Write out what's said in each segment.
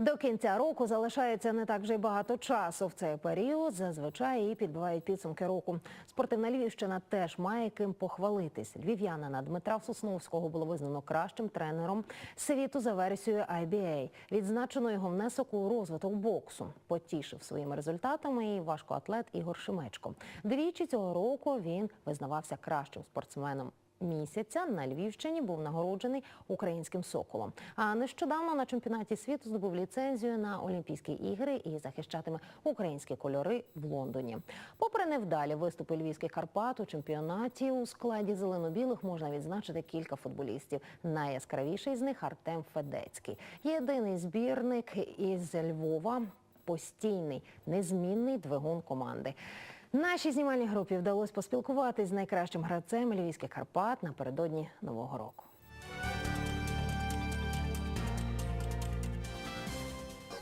До кінця року залишається не так вже й багато часу. В цей період зазвичай і підбивають підсумки року. Спортивна Львівщина теж має ким похвалитись. Львів'янина Дмитра Сосновського було визнано кращим тренером світу за версією IBA. Відзначено його внесок у розвиток боксу. Потішив своїми результатами і важкоатлет Ігор Шимечко. Двічі цього року він визнавався кращим спортсменом місяця на Львівщині був нагороджений українським соколом. А нещодавно на чемпіонаті світу здобув ліцензію на Олімпійські ігри і захищатиме українські кольори в Лондоні. Попри невдалі виступи львівських Карпат у чемпіонаті у складі зелено-білих можна відзначити кілька футболістів. Найяскравіший з них Артем Федецький. Єдиний збірник із Львова постійний, незмінний двигун команди. Нашій знімальній групі вдалося поспілкуватись з найкращим гравцем Львівських Карпат напередодні Нового року.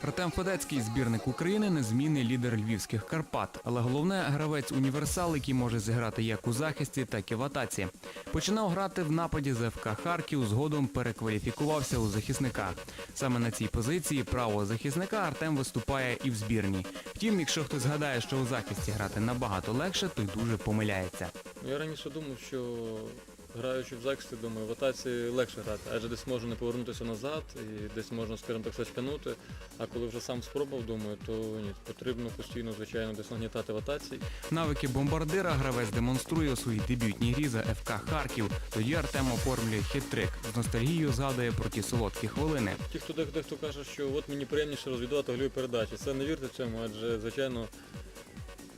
Артем Федецький, збірник України, незмінний лідер львівських Карпат. Але головне гравець універсал, який може зіграти як у захисті, так і в атаці. Починав грати в нападі з ФК Харків, згодом перекваліфікувався у захисника. Саме на цій позиції правого захисника Артем виступає і в збірній. Втім, якщо хтось згадає, що у захисті грати набагато легше, той дуже помиляється. Ну, Я раніше думав, що граючи в захисті, думаю, в атаці легше грати, адже десь можна не повернутися назад і десь можна, скажімо так, щось тягнути. А коли вже сам спробував, думаю, то ні, потрібно постійно, звичайно, десь нагнітати в атаці. Навики бомбардира гравець демонструє у своїй дебютній грі за ФК Харків. Тоді Артем оформлює хитрик. З ностальгією згадує про ті солодкі хвилини. Ті, хто дехто каже, що от мені приємніше розвідувати гольові передачі. Це не вірте цьому, адже, звичайно,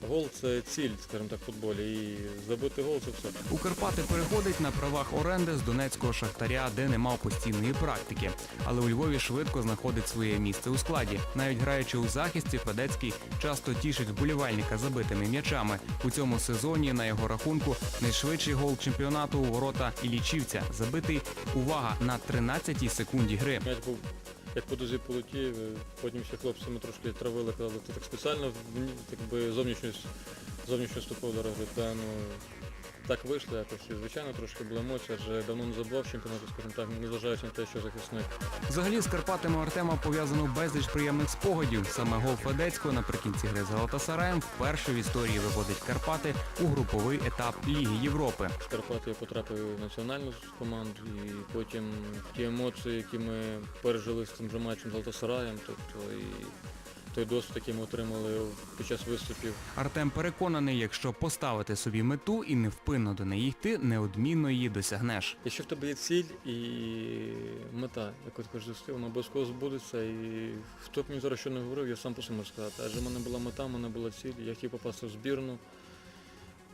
гол це ціль, скажімо так, в футболі. І забити гол це все. У Карпати переходить на правах оренди з донецького шахтаря, де не мав постійної практики. Але у Львові швидко знаходить своє місце у складі. Навіть граючи у захисті, Федецький часто тішить вболівальника забитими м'ячами. У цьому сезоні на його рахунку найшвидший гол чемпіонату у ворота Ілічівця, забитий увага на 13-й секунді гри. М'яч був як по дузі полетів, потім ще хлопці трошки травили, казали, ти так спеціально зовнішню, ступив стопу дорогли. Та так вийшло якось. І, звичайно, трошки була емоція, адже давно не забував чемпіонату, скажімо так, незважаючи на те, що захисник. Взагалі з Карпатами Артема пов'язано безліч приємних спогадів. Саме гол Федецького наприкінці гри з Галатасараєм вперше в історії виводить Карпати у груповий етап Ліги Європи. З Карпат я потрапив в національну команду і потім ті емоції, які ми пережили з цим же матчем з тобто і той досвід, який ми отримали під час виступів. Артем переконаний, якщо поставити собі мету і невпинно до неї йти, неодмінно її досягнеш. Якщо в тебе є ціль і мета, яку ти хочеш досягти, вона обов'язково збудеться. І хто б мені зараз що не говорив, я сам по собі можу сказати. Адже в мене була мета, в мене була ціль, я хотів попасти в збірну.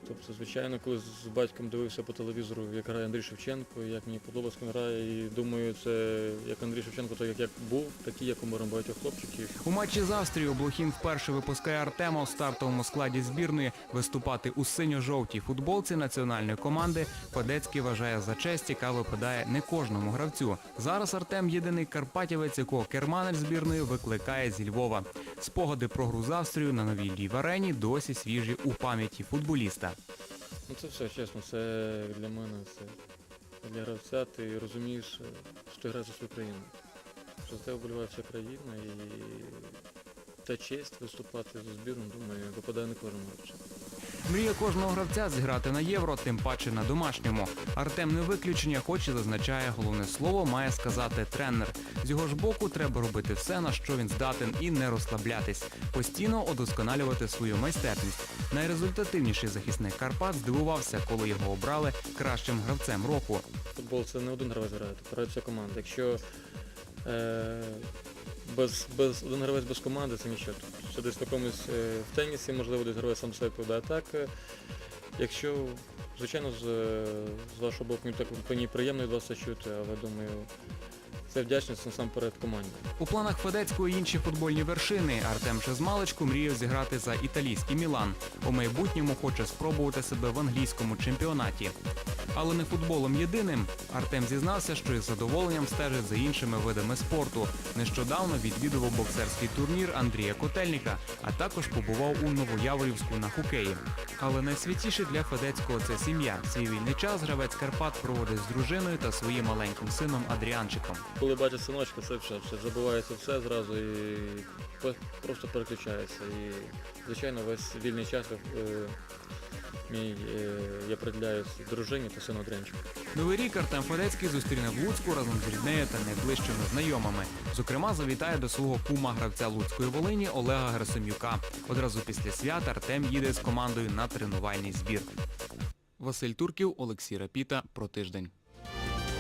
Тобто, звичайно, коли з батьком дивився по телевізору, як грає Андрій Шевченко, як мені подобалось, як він грає, і думаю, це як Андрій Шевченко, так як, як був, такий, як у мене багатьох хлопчиків. У матчі з Австрією Блохін вперше випускає Артема у стартовому складі збірної виступати у синьо-жовтій футболці національної команди. Федецький вважає за честь, яка випадає не кожному гравцю. Зараз Артем єдиний карпатівець, якого керманець збірної викликає зі Львова. Спогади про гру з Австрією на новій лів-арені досі свіжі у пам'яті футболіста. Ну це все, чесно, це для мене, це для гравця, ти розумієш, що ти граєш за свою країну. Що за тебе вболіває вся країна і та честь виступати за збірну, думаю, випадає не кожному гравцю. Мрія кожного гравця зіграти на євро, тим паче на домашньому. Артем не виключення, хоч і зазначає, головне слово має сказати тренер. З його ж боку треба робити все, на що він здатен, і не розслаблятись. Постійно удосконалювати свою майстерність. Найрезультативніший захисник Карпат здивувався, коли його обрали кращим гравцем року. Футбол це не один гравець грає, це грає вся команда. Якщо е, без, без, один гравець без команди це нічого. Що десь в комусь е, в тенісі, можливо, десь гравець сам себе повідає так. е, Якщо, звичайно, з, е, з вашого боку мені так мені приємно від вас чути, але думаю, це вдячність насамперед команді. У планах Федецького інші футбольні вершини. Артем ще з мріяв зіграти за італійський Мілан. У майбутньому хоче спробувати себе в англійському чемпіонаті. Але не футболом єдиним. Артем зізнався, що із задоволенням стежить за іншими видами спорту. Нещодавно відвідував боксерський турнір Андрія Котельника, а також побував у Новояворівську на хокеї. Але найсвятіше для Федецького це сім'я. Свій вільний час гравець Карпат проводить з дружиною та своїм маленьким сином Адріанчиком. Коли бачиш синочка, це все, все забувається все зразу і просто переключається. І, звичайно, весь вільний час е, мій е, я приділяю дружині та сину Дренчику. Новий рік Артем Федецький зустріне в Луцьку разом з ріднею та найближчими знайомими. Зокрема, завітає до свого кума гравця Луцької Волині Олега Герасим'юка. Одразу після свят Артем їде з командою на тренувальний збір. Василь Турків, Олексій Рапіта про тиждень.